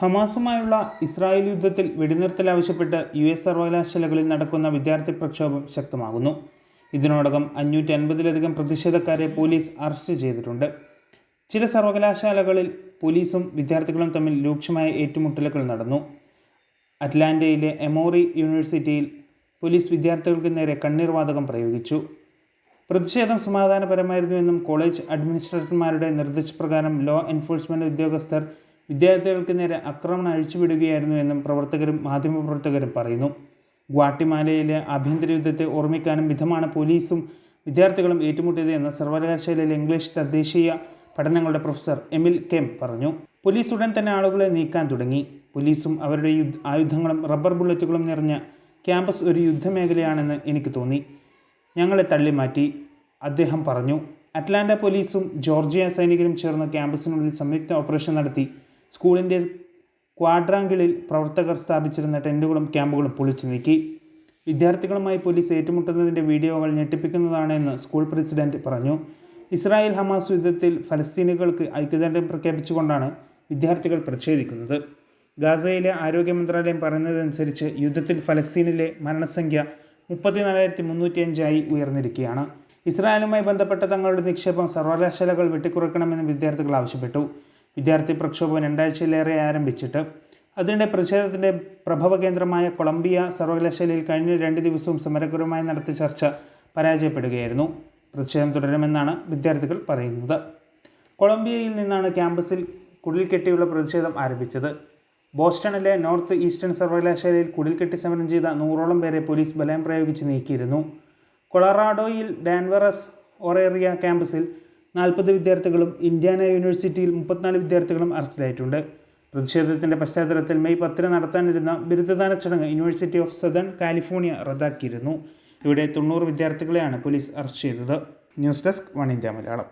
ഹമാസുമായുള്ള Israel യുദ്ധത്തിൽ വെടിനിർത്തൽ ആവശ്യപ്പെട്ട് യു എസ് സർവകലാശാലകളിൽ നടക്കുന്ന വിദ്യാർത്ഥി പ്രക്ഷോഭം ശക്തമാകുന്നു. ഇതിനോടകം അഞ്ഞൂറ്റി അൻപതിലധികം പ്രതിഷേധക്കാരെ പോലീസ് അറസ്റ്റ് ചെയ്തിട്ടുണ്ട്. ചില സർവകലാശാലകളിൽ പോലീസും വിദ്യാർത്ഥികളും തമ്മിൽ രൂക്ഷമായ ഏറ്റുമുട്ടലുകൾ നടന്നു. അറ്റ്ലാന്റയിലെ എമോറി യൂണിവേഴ്സിറ്റിയിൽ പോലീസ് വിദ്യാർത്ഥികൾക്ക് നേരെ കണ്ണീർ വാതകം പ്രയോഗിച്ചു. പ്രതിഷേധം സമാധാനപരമായിരുന്നുവെന്നും കോളേജ് അഡ്മിനിസ്ട്രേറ്റർമാരുടെ നിർദ്ദേശപ്രകാരം ലോ എൻഫോഴ്സ്മെന്റ് ഉദ്യോഗസ്ഥർ വിദ്യാർത്ഥികൾക്ക് നേരെ ആക്രമണം അഴിച്ചുവിടുകയായിരുന്നു എന്നും പ്രവർത്തകരും മാധ്യമപ്രവർത്തകരും പറയുന്നു. ഗ്വാട്ടിമാലയിലെ ആഭ്യന്തര യുദ്ധത്തെ ഓർമ്മിക്കാനും വിധമാണ് പോലീസും വിദ്യാർത്ഥികളും ഏറ്റുമുട്ടിയത് എന്ന് സർവകലാശാലയിലെ ഇംഗ്ലീഷ് തദ്ദേശീയ പഠനങ്ങളുടെ പ്രൊഫസർ എമിൽ കെം പറഞ്ഞു. പോലീസ് ഉടൻ തന്നെ ആളുകളെ നീക്കാൻ തുടങ്ങി. പോലീസും അവരുടെ യുദ്ധ ആയുധങ്ങളും റബ്ബർ ബുള്ളറ്റുകളും നിറഞ്ഞ ക്യാമ്പസ് ഒരു യുദ്ധമേഖലയാണെന്ന് എനിക്ക് തോന്നി. ഞങ്ങളെ തള്ളിമാറ്റി അദ്ദേഹം പറഞ്ഞു. അറ്റ്ലാന്റ പോലീസും ജോർജിയ സൈനികരും ചേർന്ന് ക്യാമ്പസിനുള്ളിൽ സംയുക്ത ഓപ്പറേഷൻ നടത്തി. സ്കൂളിന്റെ ക്വാഡ്രാങ്കിളിൽ പ്രവർത്തകർ സ്ഥാപിച്ചിരുന്ന ടെന്റുകളും ക്യാമ്പുകളും പൊളിച്ചു നീക്കി. വിദ്യാർത്ഥികളുമായി പോലീസ് ഏറ്റുമുട്ടുന്നതിന്റെ വീഡിയോകൾ ഞെട്ടിപ്പിക്കുന്നതാണെന്ന് സ്കൂൾ പ്രസിഡന്റ് പറഞ്ഞു. ഇസ്രായേൽ ഹമാസ് യുദ്ധത്തിൽ ഫലസ്തീനികൾക്ക് ഐക്യദാർഢ്യം പ്രഖ്യാപിച്ചുകൊണ്ടാണ് വിദ്യാർത്ഥികൾ പ്രതിഷേധിക്കുന്നത്. ഗാസയിലെ ആരോഗ്യ മന്ത്രാലയം പറയുന്നതനുസരിച്ച് യുദ്ധത്തിൽ ഫലസ്തീനിലെ മരണസംഖ്യ മുപ്പത്തിനാലായിരത്തി മുന്നൂറ്റിയഞ്ചായി ഉയർന്നിരിക്കുകയാണ്. ഇസ്രായേലുമായി ബന്ധപ്പെട്ട തങ്ങളുടെ നിക്ഷേപം സർവകലാശാലകൾ വെട്ടിക്കുറയ്ക്കണമെന്ന് വിദ്യാർത്ഥികൾ ആവശ്യപ്പെട്ടു. വിദ്യാർത്ഥി പ്രക്ഷോഭം രണ്ടാഴ്ചയിലേറെ ആരംഭിച്ചിട്ട് അതിനിടെ പ്രതിഷേധത്തിന്റെ പ്രഭവ കേന്ദ്രമായ കൊളംബിയ സർവകലാശാലയിൽ കഴിഞ്ഞ രണ്ട് ദിവസവും സമരപരമായി നടത്തിയ ചർച്ച പരാജയപ്പെടുകയായിരുന്നു. പ്രതിഷേധം തുടരുമെന്നാണ് വിദ്യാർത്ഥികൾ പറയുന്നത്. കൊളംബിയയിൽ നിന്നാണ് ക്യാമ്പസിൽ കുടിൽ കെട്ടിയുള്ള പ്രതിഷേധം ആരംഭിച്ചത്. ബോസ്റ്റണിലെ നോർത്ത് ഈസ്റ്റേൺ സർവകലാശാലയിൽ കുടിൽ കെട്ടി സമരം ചെയ്ത നൂറോളം പേരെ പോലീസ് ബലം പ്രയോഗിച്ച് നീക്കിയിരുന്നു. കൊളറാഡോയിൽ ഡാൻവറസ് ഒറേറിയ ക്യാമ്പസിൽ നാൽപ്പത് വിദ്യാർത്ഥികളും ഇന്ത്യാന യൂണിവേഴ്സിറ്റിയിൽ മുപ്പത്തിനാല് വിദ്യാർത്ഥികളും അറസ്റ്റിലായിട്ടുണ്ട്. പ്രതിഷേധത്തിന്റെ പശ്ചാത്തലത്തിൽ മെയ് പത്തിന് നടത്താനിരുന്ന ബിരുദദാന ചടങ്ങ് യൂണിവേഴ്സിറ്റി ഓഫ് സദേൺ കാലിഫോർണിയ റദ്ദാക്കിയിരുന്നു. ഇവിടെ തൊണ്ണൂറ് വിദ്യാർത്ഥികളെയാണ് പോലീസ് അറസ്റ്റ് ചെയ്തത്. News desk one India Malayalam.